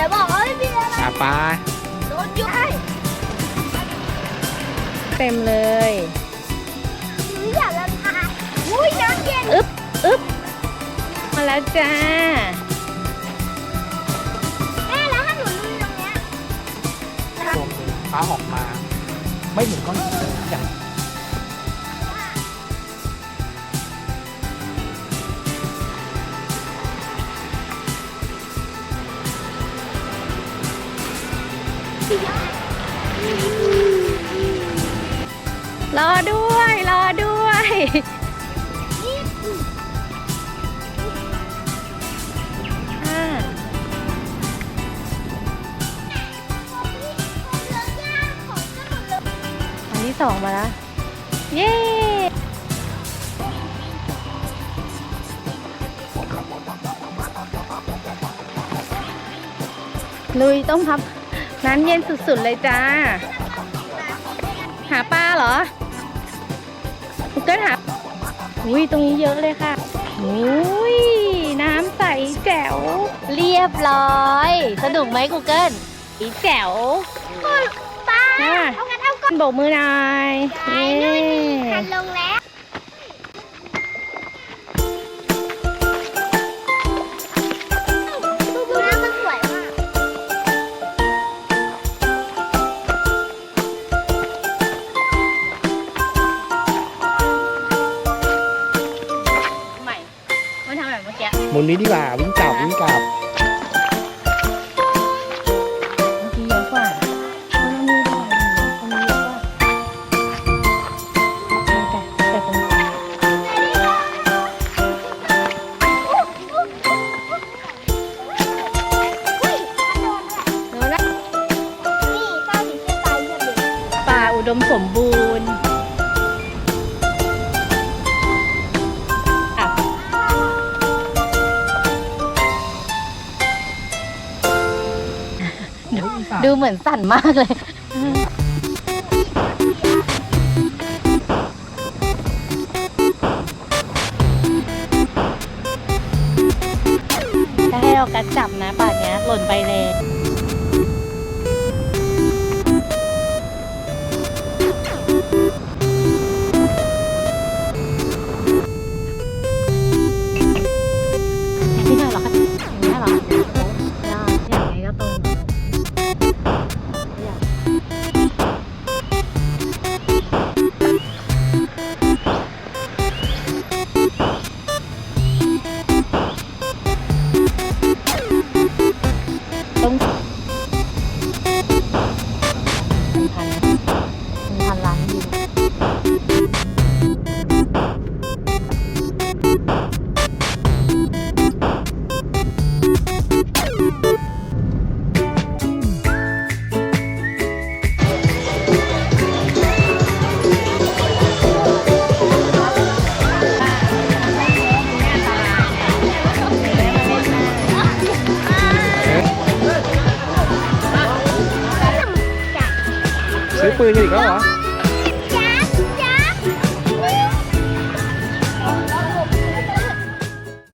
แต่บอกว่าไม่มีอะไรหาปลาโดนยุให้เต็มเลยหนูอยากจะทานอุ้ยน้ำเย็นอึ๊บอึ๊บมาแล้วจ้า แม่แล้วถ้าหนูลุยตรงเนี้ยตรงนี้ปลาออกมา ไม่ถึงก้อนหินเลยอย่าง รอด้วย รอด้วย อันที่สองมาแล้ว เย้ลุยต้องพับ น้ำเย็นสุดๆเลยจ้า หาปลาเหรอกูเกิลหาอุ้ยตรงนี้เยอะเลยค่ะอุ้ยน้ำใสแจ๋ว เรียบร้อย สนุกไหมกูเกิลอีแจ๋วปลาอะเอางั้นเอาก่อนโบกมือหน่อยได้เย้นู่นนี่หันลงแล้ว หมุนนี้ดีกว่าวิ่งกลับวิ่งกลับเมื่อกี้เยอะกว่าเพราะมันมีดอกอยู่ตรงนี้เยอะกว่าแต่แต่ตรงนี้อุ้ยกระโดดอะโน้นนะนี่ป้าผีเสื้อตายเยอะเลยป่าอุดมสมบูรณ์ ดูดูเหมือนสั่นมากเลย ถ้าให้เรากัดจับนะป่านเนี้ยหล่นไปเลย ซื้อปืนกัน